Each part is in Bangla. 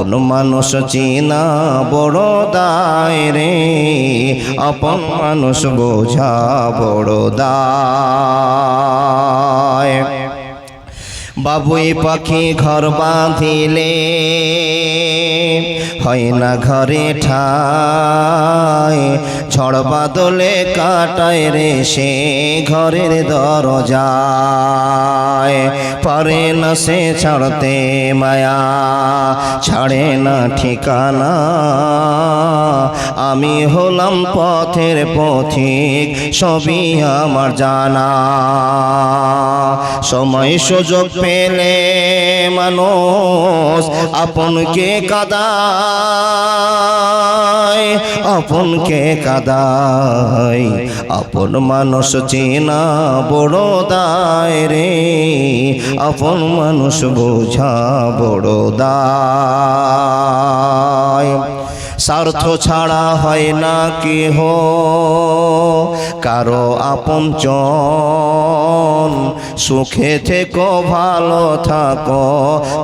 আপন মানুষ চিনা বড় দায় রে, আপন মানুষ বোঝা বড় দায়। বাবুই পাখি ঘর বাঁধিলে, হয় না ঘরে ঠায়। ঝড় বাদলে কাটায় রে সে ঘরের দরজায়। পারে না সে ছাড়তে মায়া, ছাড়ে না ঠিকানা। আমি হলাম পথের পথিক, সবই আমার জানা। সময় সুযোগ পেলে মানুষ আপনকে কাদায় আপনকে কাদায়, আপন মানুষ চেনা বড় দায় রে, আপন মানুষ বোঝা বড় দায়। স্বার্থ ছাড়া হয় না কেহ, কারও আপন চন সুখে থেকো ভালো থাকো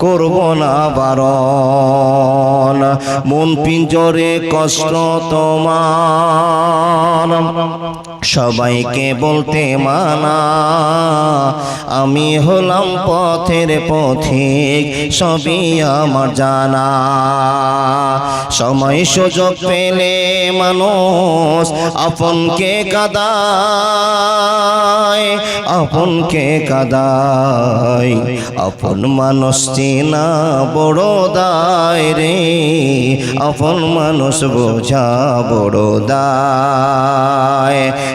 করব না বারণ। মন পিঞ্জরে কষ্ট তোমার। সবাইকে বলতে মানা, আমি হলাম পথের পথিক, সবই আমার জানা। সময় সুযোগ পেলে মানুষ আপনকে কাদায় আপনকে কাদায়। আপন মানুষ চেনা বড় দায় রে, আপন মানুষ বোঝা বড় দায়।